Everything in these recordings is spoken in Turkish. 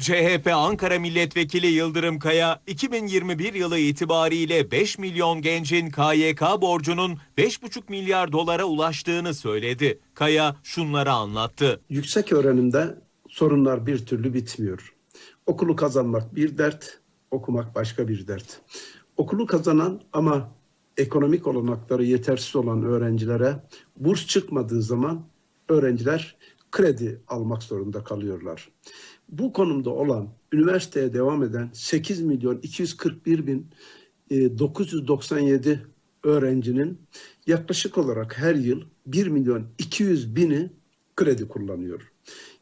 CHP Ankara Milletvekili Yıldırım Kaya, 2021 yılı itibariyle 5 milyon gencin KYK borcunun 5,5 milyar dolara ulaştığını söyledi. Kaya şunları anlattı. Yüksek öğrenimde sorunlar bir türlü bitmiyor. Okulu kazanmak bir dert, okumak başka bir dert. Okulu kazanan ama ekonomik olanakları yetersiz olan öğrencilere burs çıkmadığı zaman öğrenciler kredi almak zorunda kalıyorlar. Bu konumda olan üniversiteye devam eden 8 milyon 241 bin e, 997 öğrencinin yaklaşık olarak her yıl 1 milyon 200 bini kredi kullanıyor.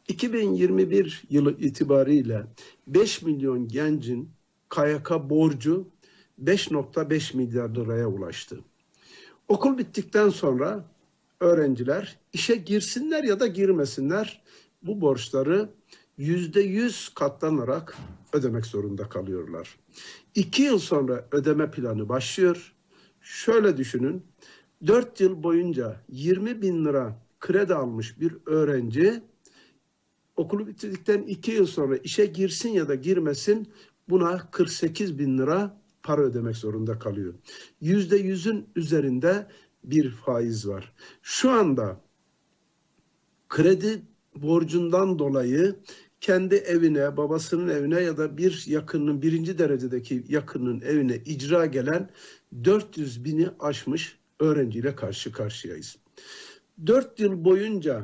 2021 yılı itibariyle 5 milyon gencin KYK borcu 5.5 milyar liraya ulaştı. Okul bittikten sonra öğrenciler işe girsinler ya da girmesinler bu borçları yüzde yüz katlanarak ödemek zorunda kalıyorlar. İki yıl sonra ödeme planı başlıyor. Şöyle düşünün, dört yıl boyunca 20 bin lira kredi almış bir öğrenci okulu bitirdikten iki yıl sonra işe girsin ya da girmesin buna 48 bin lira para ödemek zorunda kalıyor. Yüzde yüzün üzerinde bir faiz var. Şu anda kredi borcundan dolayı kendi evine, babasının evine ya da bir yakınının birinci derecedeki yakınının evine icra gelen 400 bini aşmış öğrenciyle karşı karşıyayız. 4 yıl boyunca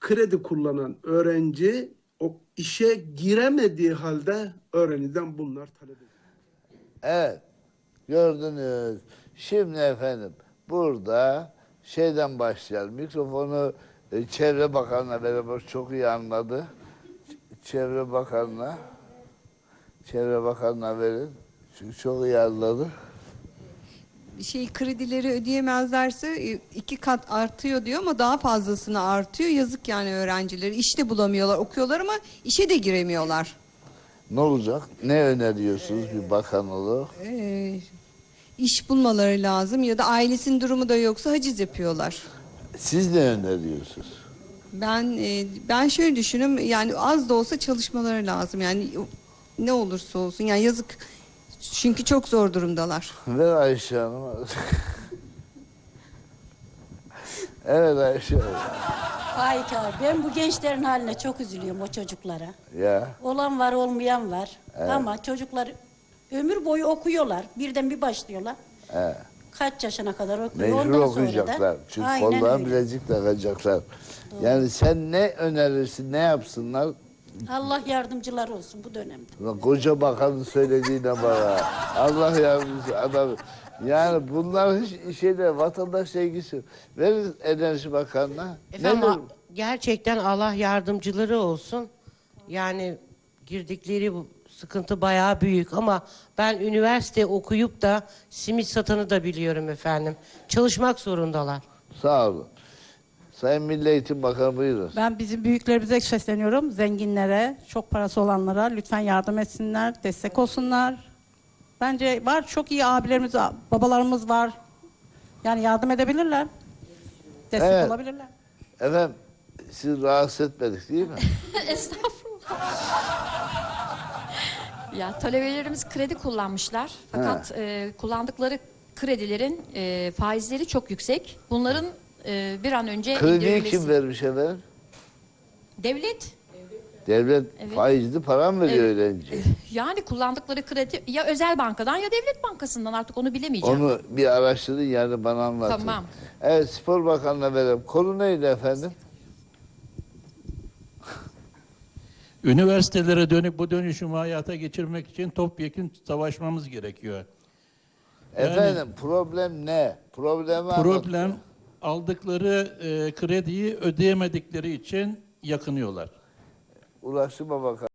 kredi kullanan öğrenci o işe giremediği halde öğrenciden bunlar talep ediyor. Evet. Gördünüz. Şimdi efendim burada şeyden başlayalım. Mikrofonu e, Çevre Bakanı'na beraber çok iyi anladı. Çevre Bakanı'na Çevre Bakanı'na verin. Çünkü çok iyi anladı. şey kredileri ödeyemezlerse e, iki kat artıyor diyor ama daha fazlasını artıyor. Yazık yani öğrencileri. İş de bulamıyorlar, okuyorlar ama işe de giremiyorlar. Ne olacak? Ne öneriyorsunuz bir bakan olarak? Ee, iş bulmaları lazım ya da ailesinin durumu da yoksa haciz yapıyorlar. Siz ne öneriyorsunuz? Ben e, ben şöyle düşünüyorum yani az da olsa çalışmaları lazım yani ne olursa olsun yani yazık çünkü çok zor durumdalar. Ver Ayşe Hanım'a. evet Ayşe Hanım. Faik abi ben bu gençlerin haline çok üzülüyorum o çocuklara. Ya. Olan var olmayan var. Ama çocuklar ömür boyu okuyorlar. Birden bir başlıyorlar. Evet. Kaç yaşına kadar okuyor. Mecbur Ondan sonra okuyacaklar. da Çünkü aynen kollarına öyle. bilezik takacaklar. Yani sen ne önerirsin, ne yapsınlar? Allah yardımcılar olsun bu dönemde. Ulan koca bakanın söylediğine bana. Allah yardımcısı adam. Yani bunlar hiç şeyde vatandaş sevgisi. yok. Verin Enerji Bakanı'na. Efendim gerçekten Allah yardımcıları olsun. Yani girdikleri bu sıkıntı bayağı büyük ama ben üniversite okuyup da simit satanı da biliyorum efendim. Çalışmak zorundalar. Sağ olun. Sayın Milli Eğitim Bakanı buyurun. Ben bizim büyüklerimize sesleniyorum. Zenginlere, çok parası olanlara lütfen yardım etsinler, destek olsunlar. Bence var çok iyi abilerimiz, babalarımız var. Yani yardım edebilirler. Destek Evet. olabilirler. Efendim siz rahatsız etmedik değil mi? Ya talebelerimiz kredi kullanmışlar. Fakat e, kullandıkları kredilerin e, faizleri çok yüksek. Bunların e, bir an önce Krediyi indirilmesi. kim vermiş efendim? Devlet. Devlet Evet. faizli para mı veriyor Evet. öğrenciye? Yani kullandıkları kredi ya özel bankadan ya devlet bankasından artık onu bilemeyeceğim. Onu bir araştırın yani bana anlatın. Tamam. Evet Spor Bakanı'na verelim. Konu neydi efendim? Üniversitelere dönük bu dönüşümü hayata geçirmek için topyekun savaşmamız gerekiyor. Yani- Efendim problem ne? Problemi Problem anlatın. aldıkları e, krediyi ödeyemedikleri için yakınıyorlar. Ulaştırma Bakanı.